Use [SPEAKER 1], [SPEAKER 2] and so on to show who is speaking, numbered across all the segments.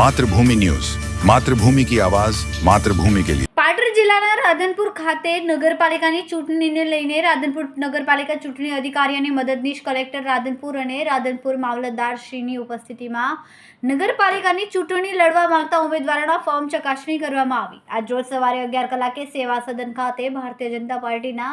[SPEAKER 1] Mathrubhumi news. Mathrubhumi કી આવાજ, માતૃભૂમિ કે લીએ
[SPEAKER 2] પાટણ જિલ્લાના રાધનપુર ખાતે નગરપાલિકાની ચૂંટણીને લઈને રાધનપુર નગરપાલિકા ચૂંટણી અધિકારી અને મદદનીશ કલેક્ટર રાધનપુર અને રાધનપુર મામલતદારશ્રીની ઉપસ્થિતિમાં નગરપાલિકાની ચૂંટણી લડવા માંગતા ઉમેદવારોના ફોર્મ ચકાસણી કરવામાં આવી. આજ રોજ સવારે અગિયાર કલાકે સેવા સદન ખાતે ભારતીય જનતા પાર્ટીના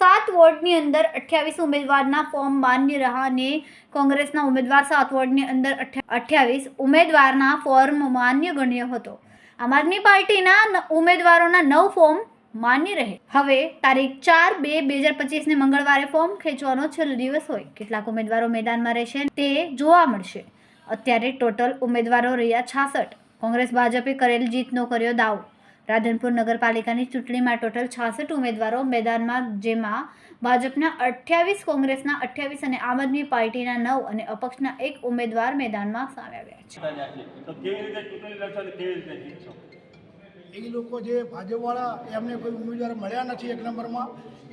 [SPEAKER 2] સાત વોર્ડની અંદર અઠ્યાવીસ ઉમેદવારના ફોર્મ માન્ય રહ્યા અને કોંગ્રેસના ઉમેદવાર સાત વોર્ડની અંદર અઠ્યાવીસ ઉમેદવારના ફોર્મ માન્ય ગણ્યો હતો. આમ આદમી પાર્ટીના ઉમેદવારોના નવ ફોર્મ માન્ય રહે. હવે તારીખ ચાર બે બે હજાર પચીસને મંગળવારે ફોર્મ ખેંચવાનો છેલ્લો દિવસ હોય. કેટલાક ઉમેદવારો મેદાનમાં રહેશે તે જોવા મળશે. અત્યારે ટોટલ ઉમેદવારો રહ્યા છાસઠ. કોંગ્રેસ ભાજપે કરેલ જીતનો કર્યો દાવો. રાધનપુર નગરપાલિકાની ચૂંટણીમાં ટોટલ છાસઠ ઉમેદવારો મેદાનમાં જેમાં ભાજપના અઠ્યાવીસ કોંગ્રેસના અઠ્યાવીસ અને આમ આદમી પાર્ટીના નવ અને અપક્ષના એક ઉમેદવાર મેદાનમાં સામે આવ્યા છે.
[SPEAKER 3] તો કેવી રીતે ચૂંટણી લડશો અને કેવી રીતે જીતશો?
[SPEAKER 4] એ લોકો જે ભાજપવાળા એમને કોઈ ઉમેદવાર મળ્યા નથી એક નંબરમાં.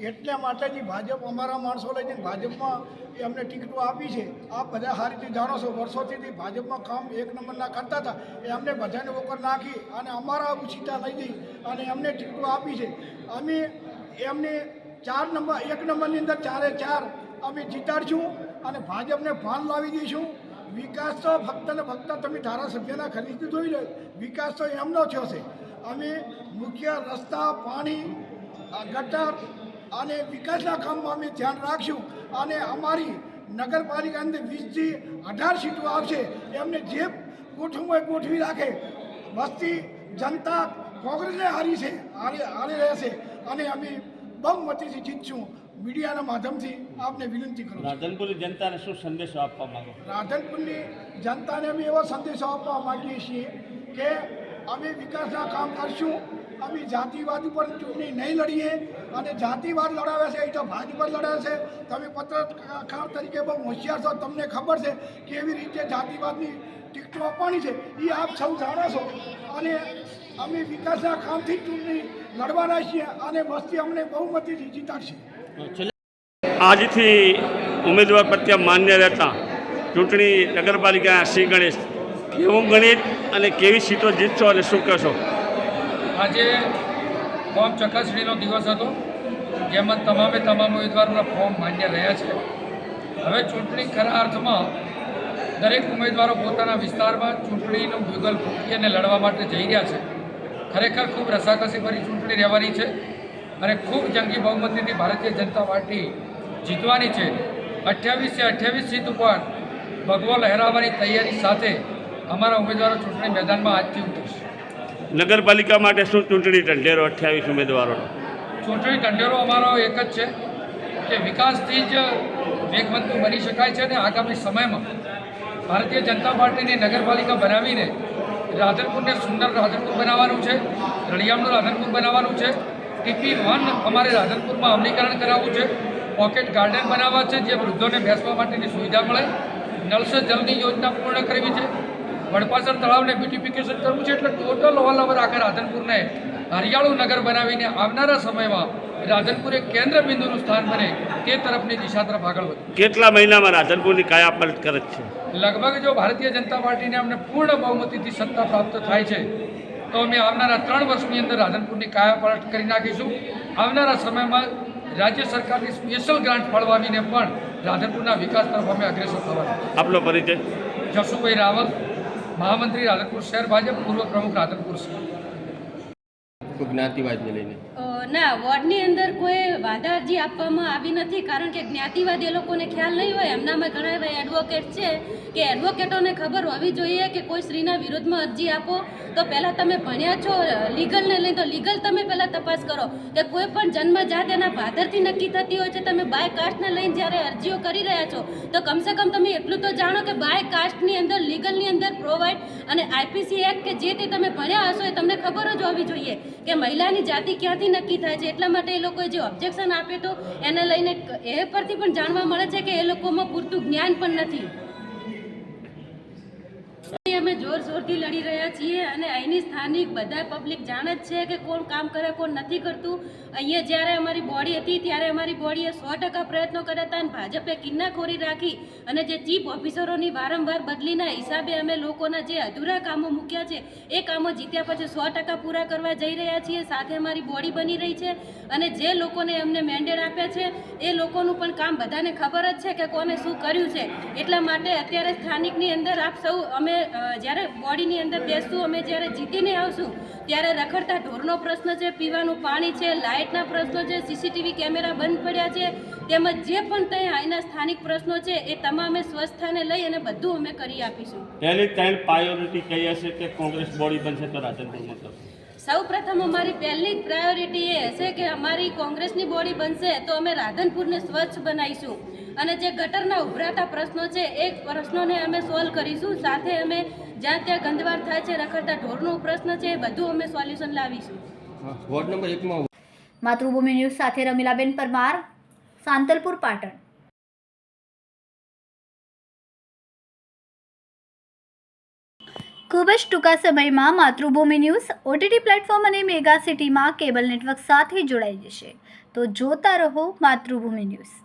[SPEAKER 4] એટલા માટે જ ભાજપ અમારા માણસો લઈ જઈને ભાજપમાં અમને ટિકિટો આપી છે. આપ બધા સારી રીતે જાણો છો, વર્ષોથી ભાજપમાં કામ એક નંબરના કરતા હતા. એ અમને બધાને ઉપર નાખી અને અમારા ઉછીતા લઈ જઈ અને એમને ટિકિટો આપી છે. અમે એમને ચાર નંબર, એક નંબરની અંદર ચારે ચાર અમે જીતાડશું અને ભાજપને ભાન લાવી દઈશું. વિકાસ તો ફક્ત ને ફક્ત તમે ધારાસભ્યના ખરીદી જોઈ લો. વિકાસ તો એમનો થયો છે. અમે મુખ્ય રસ્તા, પાણી આ ગટર અને વિકાસના કામમાં અમે ધ્યાન રાખશું. અને અમારી નગરપાલિકા અંદર વીસથી અઢાર સીટો આવશે. એમને જે ગોઠવું હોય ગોઠવી રાખે વસ્તી જનતા કોંગ્રેસને હારી છે હારી હારી રહેશે. અને અમે બહુમતીથી જીતશું. મીડિયાના માધ્યમથી આપને વિનંતી કરું
[SPEAKER 3] રાધનપુરની જનતાને શું સંદેશો આપવા માંગો?
[SPEAKER 4] રાધનપુરની જનતાને અમે એવો સંદેશો આપવા માંગીએ છીએ કે અમે વિકાસના કામ કરશું. અમે જાતિવાદ ઉપર ચૂંટણી નહીં લડીએ અને જાતિવાદ લડાવે છે એ તો ભાજપ જ લડાવે છે. તમે પત્રકાર તરીકે બહુ હોશિયાર છો, તમને ખબર છે કેવી રીતે જાતિવાદની ટિકટો આપવાની છે એ આપ સૌ જાણો છો. અને અમે વિકાસના કામથી ચૂંટણી લડવાના છીએ અને વસ્તી અમને બહુમતીથી જીતાડશે.
[SPEAKER 3] આજથી ઉમેદવાર પ્રત્યે માન્ય રહેતા ચૂંટણી નગરપાલિકા શ્રી ગણેશ, કેવું ગણિત અને કેવી સીટો જીતશો અને શું કહેશો
[SPEAKER 5] આજે ફોર્મ ચકાસણીનો દિવસ હતો, જેમાં તમામે તમામ ઉમેદવારોના ફોર્મ માન્ય રહ્યા છે. હવે ચૂંટણી ખરા અર્થમાં દરેક ઉમેદવારો પોતાના વિસ્તારમાં ચૂંટણીનું ભૂગલ ફૂંકી અને લડવા માટે જઈ રહ્યા છે. ખરેખર ખૂબ રસાકસીભરી ચૂંટણી રહેવાની છે અને ખૂબ જંગી બહુમતીથી ભારતીય જનતા પાર્ટી જીતવાની છે. અઠ્યાવીસે અઠ્યાવીસ સીટ ઉપર ભગવો લહેરાવવાની તૈયારી સાથે અમારા ઉમેદવારો ચૂંટણી મેદાનમાં આજથી ઉતરશે.
[SPEAKER 3] નગરપાલિકા માટે શું ચૂંટણી ઢંઢેરો અઠ્યાવીસ ઉમેદવારોનો?
[SPEAKER 5] ચૂંટણી ઢંઢેરો અમારો એક જ છે કે વિકાસથી જ વેગવંતું બની શકાય છે અને આગામી સમયમાં ભારતીય જનતા પાર્ટીની નગરપાલિકા બનાવીને રાધનપુરને સુંદર રાધનપુર બનાવવાનું છે રળિયામનું રાધનપુર બનાવવાનું છે, ટીપી વન અમારે રાધનપુરમાં અમલીકરણ કરાવવું છે, પોકેટ ગાર્ડન બનાવવા છે, જે વૃદ્ધોને બેસવા માટેની સુવિધા મળે નળ સે જલની યોજના પૂર્ણ કરવી છે વડપાસર તળાવને બ્યુટિફિકેશન કરવું છે એટલે ટોટલ ઓલ ઓવર આખા રાધનપુરને હરિયાળું નગર બનાવીને આવનારા સમયમાં રાધનપુર એક કેન્દ્ર બિંદુનું સ્થાન બને તે તરફની દિશા તરફ આગળ વધે.
[SPEAKER 3] કેટલા મહિનામાં રાધનપુરની કાયાપલટ કરે છે?
[SPEAKER 5] લગભગ જો ભારતીય જનતા પાર્ટીને અમને પૂર્ણ બહુમતીથી સત્તા પ્રાપ્ત થાય છે તો અમે આવનારા ત્રણ વર્ષની અંદર રાધનપુરની કાયાપલટ કરી નાખીશું. આવનારા સમયમાં રાજ્ય સરકારની સ્પેશિયલ ગ્રાન્ટ ફાળવાવીને પણ રાધનપુરના વિકાસ તરફ અમે અગ્રેસર થવાના
[SPEAKER 3] આપનો પરિચય?
[SPEAKER 5] જસુભાઈ રાવલ. મહામંત્રી રાધનપુર શહેર ભાજપ પૂર્વ પ્રમુખ રાધનપુર શહેર.
[SPEAKER 6] જ્ઞાતિવાદને લઈને?
[SPEAKER 7] ના, વોર્ડની અંદર કોઈ વાંધા અરજી આપવામાં આવી નથી, કારણ કે જ્ઞાતિવાદ એ લોકોને ખ્યાલ નહીં હોય. એમનામાં ઘણા એવા એડવોકેટ છે કે એડવોકેટોને ખબર હોવી જોઈએ કે કોઈ સ્ત્રીના વિરોધમાં અરજી આપો. તો પહેલાં તમે ભણ્યા છો લીગલને લઈને તો લીગલ તમે પહેલાં તપાસ કરો કે કોઈ પણ જન્મજાત એના ભાદરથી નક્કી થતી હોય છે. તમે બાય કાસ્ટને લઈને જ્યારે અરજીઓ કરી રહ્યા છો, તો કમસે કમ તમે એટલું તો જાણો કે બાય કાસ્ટની અંદર લીગલની અંદર પ્રોવાઈડ અને આઈપીસી એક્ટ કે જે તે તમે ભણ્યા હશો એ તમને ખબર જ હોવી જોઈએ કે મહિલાની જાતિ ક્યાંથી નક્કી થાય છે. એટલા માટે એ લોકોએ જે ઓબ્જેક્શન આપ્યું હતું એને લઈને એ પરથી પણ જાણવા મળે છે કે એ લોકોમાં પૂરતું જ્ઞાન પણ નથી. જોર જોરથી લડી રહ્યા છીએ અને અહીંની સ્થાનિક બધા પબ્લિક જાણે જ છે કે કોણ કામ કરે કોણ નથી કરતું. અહીંયા જ્યારે અમારી બોડી હતી ત્યારે અમારી બોડીએ સો ટકા પ્રયત્નો કર્યા હતા અને ભાજપે કિન્નાખોરી રાખી અને જે ચીફ ઓફિસરોની વારંવાર બદલીના હિસાબે અમે લોકોના જે અધૂરા કામો મૂક્યા છે એ કામો જીત્યા પછી સો ટકા પૂરા કરવા જઈ રહ્યા છીએ. સાથે અમારી બોડી બની રહી છે અને જે લોકોને અમને મેન્ડેટ આપ્યા છે એ લોકોનું પણ કામ બધાને ખબર જ છે કે કોને શું કર્યું છે. એટલા માટે અત્યારે સ્થાનિકની અંદર આપ સૌ અમે અ, જ્યારે બોડીની અંદર બેસતું અમે જ્યારે જીતીને આવશું ત્યારે રખડતા ઢોરનો પ્રશ્ન છે પીવાનું પાણી છે લાઇટના પ્રશ્નો છે સીસીટીવી કેમેરા બંધ પડ્યા છે તેમજ જે પણ ત્યાં એના સ્થાનિક પ્રશ્નો છે એ તમામે સ્વસ્થાને લઈ અને બધું અમે કરી આપીશું.
[SPEAKER 3] પહેલી ત્રણ પ્રાયોરિટી કઈ હશે કે કોંગ્રેસ બોડી બનશે તો
[SPEAKER 7] સૌ પ્રથમ અમારી પહેલી પ્રાયોરિટી એ હશે કે અમારી કોંગ્રેસની બોડી બનશે તો અમે રાધનપુરને સ્વચ્છ બનાવીશું. અને જે ગટરના ઉભરાતા પ્રશ્નો છે એ પ્રશ્નોને અમે સોલ્વ કરીશું. સાથે અમે જ્યાં ત્યાં ગંદવાર થાય છે રખડતા ઢોરનો પ્રશ્ન છે એ બધું અમે સોલ્યુશન લાવીશું.
[SPEAKER 6] વોર્ડ નંબર એકમાં
[SPEAKER 2] માતૃભૂમિ ન્યૂઝ સાથે રમીલાબેન પરમાર સાંતલપુર પાટણ. ખૂબ જ ટૂંકા સમયમાં માતૃભૂમિ ન્યૂઝ ઓટીટી પ્લેટફોર્મ અને મેગા સિટીમાં કેબલ નેટવર્ક સાથે જોડાઈ જશે. તો જોતા રહો માતૃભૂમિ ન્યૂઝ.